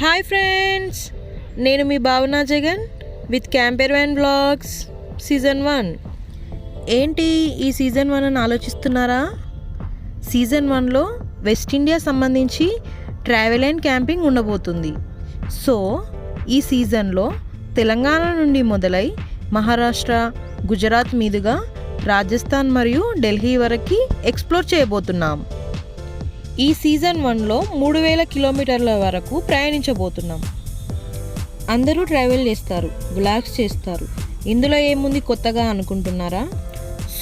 Hi friends నేను మీ Bhavana Jagan with camper van blogs season one. ఏంటి ఈ season one అని ఆలోచిస్తున్నారా? సీజన్ వన్లో వెస్ట్ ఇండియా సంబంధించి ట్రావెల్ అండ్ క్యాంపింగ్ ఉండబోతుంది. సో ఈ సీజన్లో తెలంగాణ నుండి మొదలై మహారాష్ట్ర గుజరాత్ మీదుగా రాజస్థాన్ మరియు ఢిల్లీ వరకు ఎక్స్ప్లోర్ చేయబోతున్నాం. ఈ సీజన్ వన్లో మూడు వేల కిలోమీటర్ల వరకు ప్రయాణించబోతున్నాం. అందరూ ట్రావెల్ చేస్తారు బ్లాగ్స్ చేస్తారు. ఇందులో ఏముంది కొత్తగా అనుకుంటున్నారా?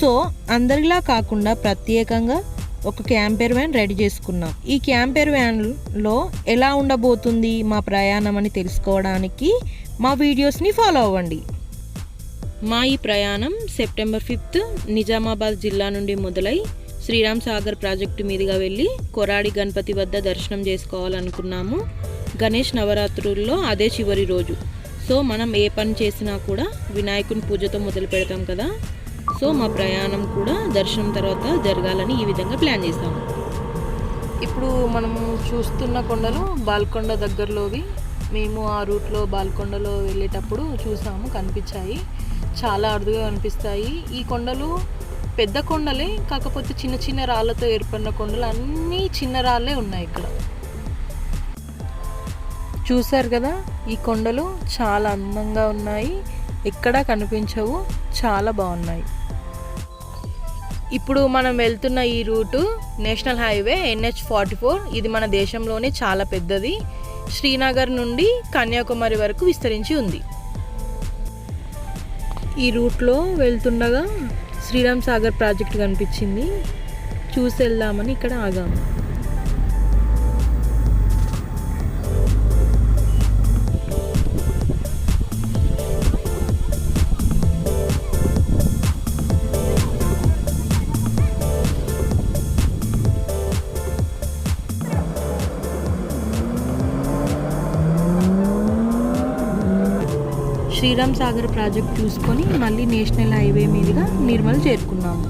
సో అందరిలా కాకుండా ప్రత్యేకంగా ఒక క్యాంపెర్ వ్యాన్ రెడీ చేసుకున్నాం. ఈ క్యాంపెర్ వ్యాన్లో ఎలా ఉండబోతుంది మా ప్రయాణం అని తెలుసుకోవడానికి మా వీడియోస్ని ఫాలో అవ్వండి. మా ఈ ప్రయాణం సెప్టెంబర్ ఫిఫ్త్ నిజామాబాద్ జిల్లా నుండి మొదలై శ్రీరామ్ సాగర్ ప్రాజెక్టు మీదుగా వెళ్ళి కొరాడి గణపతి వద్ద దర్శనం చేసుకోవాలనుకున్నాము. గణేష్ నవరాత్రుల్లో అదే చివరి రోజు. సో మనం ఏ పని చేసినా కూడా వినాయకుని పూజతో మొదలు పెడతాం కదా. సో మా ప్రయాణం కూడా దర్శనం తర్వాత జరగాలని ఈ విధంగా ప్లాన్ చేసాము ఇప్పుడు మనము చూస్తున్న కొండలు బాల్కొండ దగ్గరలోవి. మేము ఆ రూట్లో బాల్కొండలో వెళ్ళేటప్పుడు చూసాము కనిపించాయి. చాలా అరుదుగా కనిపిస్తాయి ఈ కొండలు పెద్ద కొండలే కాకపోతే చిన్న చిన్న రాళ్ళతో ఏర్పడిన కొండలు అన్నీ చిన్న రాళ్ళే ఉన్నాయి ఇక్కడ. చూశారు కదా ఈ కొండలు చాలా అందంగా ఉన్నాయి. ఎక్కడా కనిపించవు చాలా బాగున్నాయి. ఇప్పుడు మనం వెళ్తున్న ఈ route national highway NH forty four. ఇది మన దేశంలోనే చాలా పెద్దది. శ్రీనగర్ నుండి కన్యాకుమారి వరకు విస్తరించి ఉంది. ఈ రూట్లో వెళ్తుండగా శ్రీరామ్ సాగర్ ప్రాజెక్ట్ కనిపించింది. చూసి వెళ్దామని ఇక్కడ ఆగాము. శ్రీరామ్ సాగర్ ప్రాజెక్ట్ చూసుకొని మళ్ళీ నేషనల్ హైవే మీదుగా నిర్మల్ చేరుకున్నాము.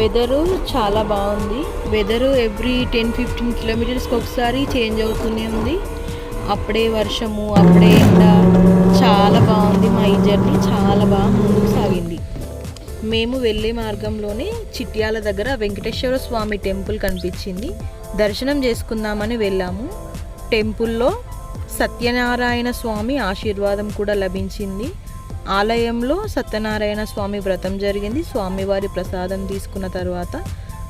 వెదరు చాలా బాగుంది. వెదరు ఎవ్రీ టెన్ ఫిఫ్టీన్ కిలోమీటర్స్కి ఒకసారి చేంజ్ అవుతూనే ఉంది. అప్పుడే వర్షము అప్పుడే ఎండ. చాలా బాగుంది. మా ఈ జర్నీ చాలా బాగా ముందుకు సాగింది. మేము వెళ్ళే మార్గంలోనే చిట్యాల దగ్గర వెంకటేశ్వర స్వామి టెంపుల్ కనిపించింది. దర్శనం చేసుకుందామని వెళ్ళాము. టెంపుల్లో సత్యనారాయణ స్వామి ఆశీర్వాదం కూడా లభించింది. ఆలయంలో సత్యనారాయణ స్వామి వ్రతం జరిగింది. స్వామివారి ప్రసాదం తీసుకున్న తర్వాత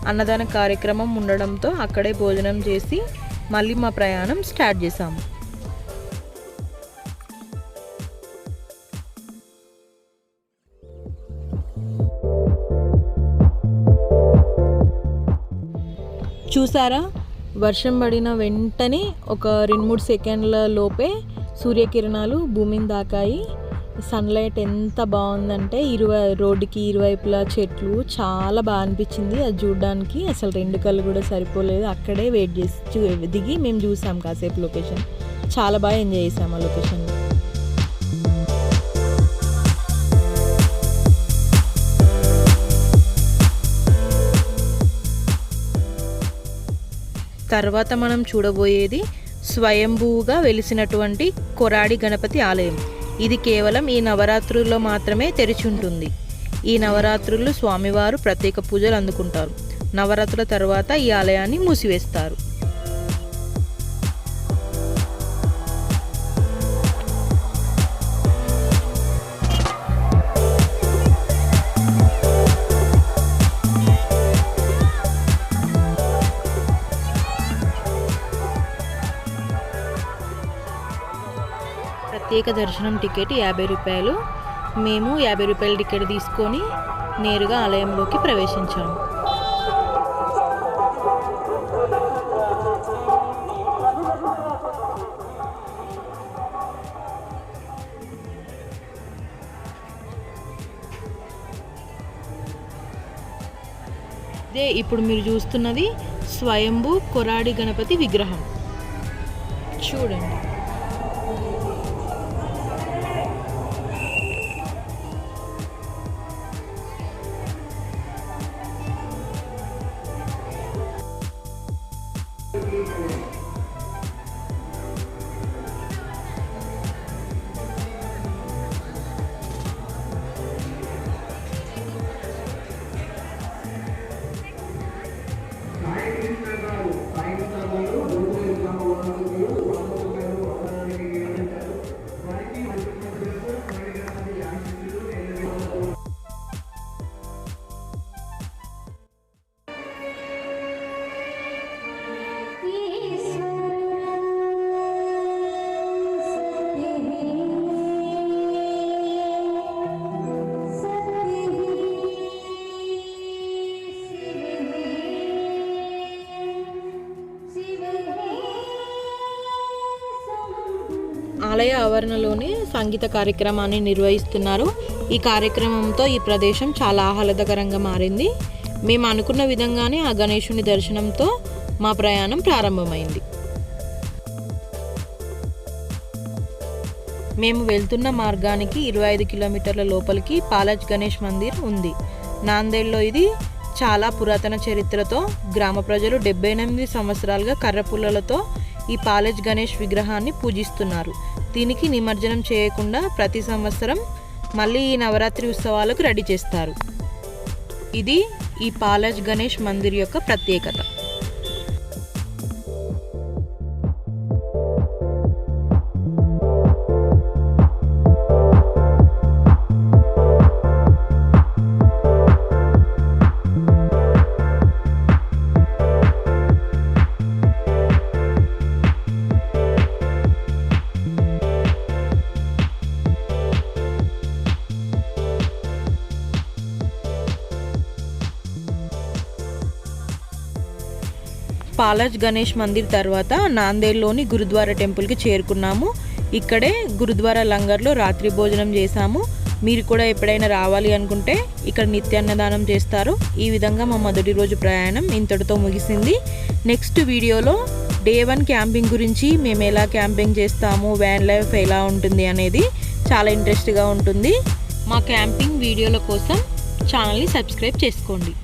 అన్నదాన కార్యక్రమం ఉండడంతో అక్కడే భోజనం చేసి మళ్ళీ మా ప్రయాణం స్టార్ట్ చేసాము చూసారా? వర్షం పడిన వెంటనే ఒక రెండు మూడు సెకండ్ల లోపే సూర్యకిరణాలు భూమిని దాకాయి. సన్లైట్ ఎంత బాగుందంటే ఇరువై రోడ్డుకి ఇరువైపులా చెట్లు చాలా బాగా అనిపించింది. అది చూడడానికి అసలు రెండు కళ్ళు కూడా సరిపోలేదు. అక్కడే వెయిట్ చేసి చూ- దిగి మేము చూసాం కాసేపు లొకేషన్. చాలా బాగా ఎంజాయ్ చేసాం ఆ లొకేషన్లో. తర్వాత మనం చూడబోయేది స్వయంభూగా వెలిసినటువంటి కొరాడి గణపతి ఆలయం. ఇది కేవలం ఈ నవరాత్రుల్లో మాత్రమే తెరిచి ఉంటుంది ఈ నవరాత్రుల్లో స్వామివారు ప్రత్యేక పూజలు అందుకుంటారు. నవరాత్రుల తర్వాత ఈ ఆలయాన్ని మూసివేస్తారు. ప్రత్యేక దర్శనం టికెట్ యాభై రూపాయలు. మేము యాభై రూపాయల టికెట్ తీసుకొని నేరుగా ఆలయంలోకి ప్రవేశించాము ఇదే ఇప్పుడు మీరు చూస్తున్నది స్వయంభూ కొరాడి గణపతి విగ్రహం. చూడండి. ఆలయ ఆవరణలోనే సంగీత కార్యక్రమాన్ని నిర్వహిస్తున్నారు. ఈ కార్యక్రమంతో ఈ ప్రదేశం చాలా ఆహ్లాదకరంగా మారింది. మేము అనుకున్న విధంగానే ఆ గణేశుని దర్శనంతో మా ప్రయాణం ప్రారంభమైంది. మేము వెళ్తున్న మార్గానికి ఇరవై ఐదు కిలోమీటర్ల లోపలికి పాలజ్ గణేష్ మందిర్ ఉంది. నాందేడ్లో ఇది చాలా పురాతన చరిత్రతో గ్రామ ప్రజలు డెబ్బై ఎనిమిది సంవత్సరాలుగా కర్రపుల్లలతో ఈ పాలజ్ గణేష్ విగ్రహాన్ని పూజిస్తున్నారు. దీనికి నిమజ్జనం చేయకుండా ప్రతి సంవత్సరం మళ్ళీ ఈ నవరాత్రి ఉత్సవాలకు రెడీ చేస్తారు. ఇది ఈ పాలజ్ గణేష్ మందిర్ యొక్క ప్రత్యేకత. పాలాజ్ గణేష్ మందిర్ తర్వాత నాందేడ్లోని గురుద్వారా టెంపుల్కి చేరుకున్నాము. ఇక్కడే గురుద్వారా లంగర్లో రాత్రి భోజనం చేశాము. మీరు కూడా ఎప్పుడైనా రావాలి అనుకుంటే ఇక్కడ నిత్యాన్నదానం చేస్తారు. ఈ విధంగా మా మొదటి రోజు ప్రయాణం ఇంతటితో ముగిసింది. నెక్స్ట్ వీడియోలో డే వన్ క్యాంపింగ్ గురించి మేము ఎలా క్యాంపింగ్ చేస్తాము వ్యాన్ లైఫ్ ఎలా ఉంటుంది అనేది చాలా ఇంట్రెస్ట్గా ఉంటుంది. మా క్యాంపింగ్ వీడియోల కోసం ఛానల్ని సబ్స్క్రైబ్ చేసుకోండి.